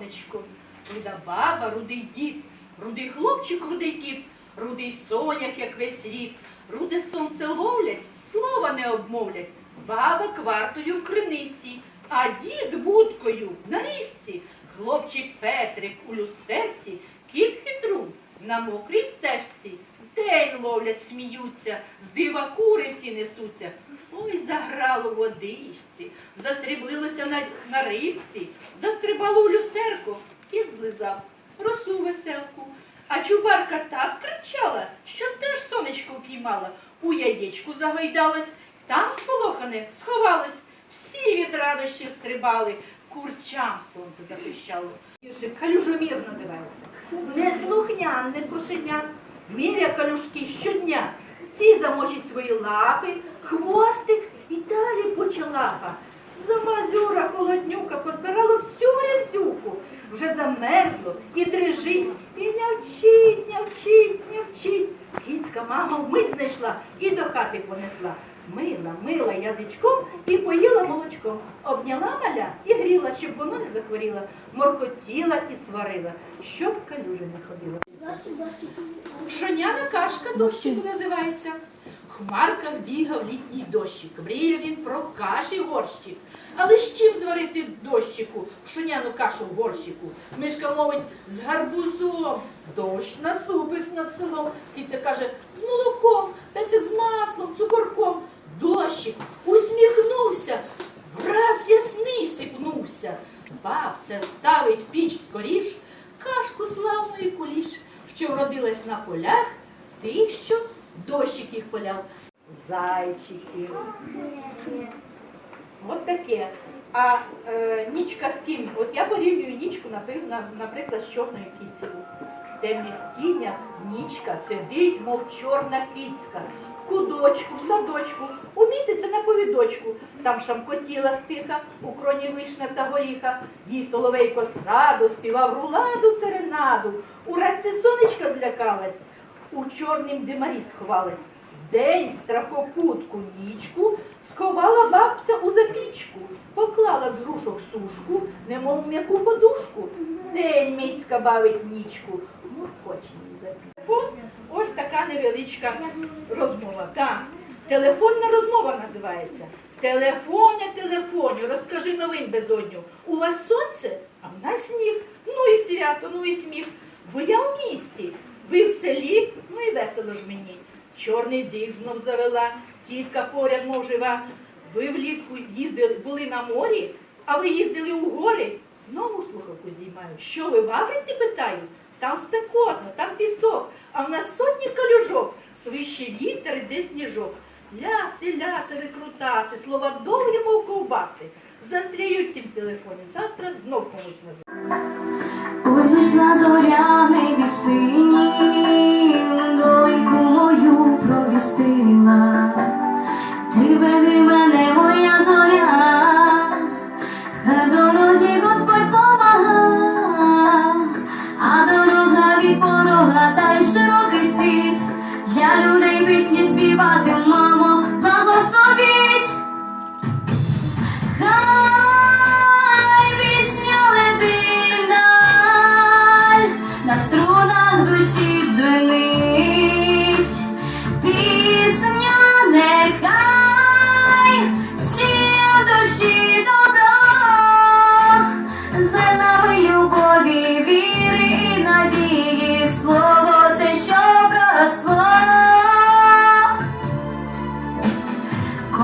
сонечко. Руда баба, рудий дід, рудий хлопчик, рудий кіт, рудий сонях, як весь рік. Руде сонце ловлять, слова не обмовлять. Баба квартою в криниці, а дід будкою на річці. Хлопчик Петрик у люстерці, кіт хитрун на мокрій стежці. День ловлять, сміються, з дива кури всі несуться. Ой, заграло водичці, застріблилося на, на рибці, застрибало у люстерку, кіт злизав, росу веселку. А чубарка так кричала, що теж сонечко впіймала, у яєчку загойдалась, там сполохане сховалось, всі від радощів стрибали, курчам сонце захищало. Віршик калюжомір називається. Неслухняне кошеня, міря калюшки щодня. Ці замочить свої лапи, хвостик і далі почалапа. Замазюра холоднюка позбирала всю рязюку. вже замерзло і дрижить, і нявчить, нявчить, нявчить. Гіцька мама вмить знайшла і до хати понесла. Мила, мила язичком і поїла молочком. Обняла маля і гріла, щоб воно не захворіло. Моркотіла і сварила, щоб калюжа не ходила. Пшоняна кашка дощику називається. Хмарках бігав літній дощик, мріяв він про каші горщик. Але з чим зварити дощику, пшоняну кашу в горщику? Мишка мовить з гарбузом. Дощ насупився над селом. Киця каже, з молоком, песик з маслом, цукорком. Дощик усміхнувся, враз ясний сипнувся. Бабця вставить піч скоріш, кашку славну і куліш, що вродилась на полях, тих, що дощик їх поляв. Зайчики. От таке. А е, нічка з ким? От я порівнюю нічку, наприклад, з чорною кіцею. В темних тінях нічка сидить, мов чорна кіцька. Кудочку, в садочку, у місяця на повідочку. Там шамкотіла стиха, у кроні вишня та горіха. Їй соловейко саду співав руладу серенаду. У радці сонечка злякалась, у чорнім димарі сховалась. День страхопутку нічку сховала бабця у запічку, поклала з грушок сушку, немов м'яку подушку. День міцька бавить нічку, муркоче їй запічку. Ось така невеличка розмова. Так, телефонна розмова називається. Телефоне, телефоню, розкажи новин безодню. У вас сонце, а в нас сніг. Ну і свято, ну і сміх. Бо я в місті, ви в селі, ну і весело ж мені. Чорний дих знов завела, тітка поряд, мов жива. Ви влітку їздили, були на морі, а ви їздили у гори. Знову слухавку знімаю. Що ви в Африці питаю? Там спекотно, там пісок, а в нас сотні калюжок, свище вітер іде сніжок. Ляси, ляси, викрутаси, слова довгі, мов ковбаси. Застряють тім телефоні, завтра знов комусь назву. Ось зоряний зоря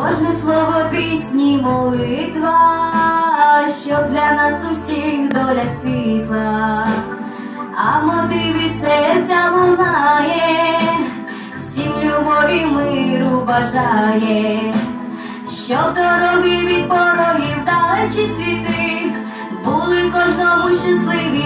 Кожне слово пісні молитва, щоб для нас усіх доля світла, а мотив від серця лунає, всім любові миру бажає, щоб дороги від порогів далечі світи, були кожному щасливі.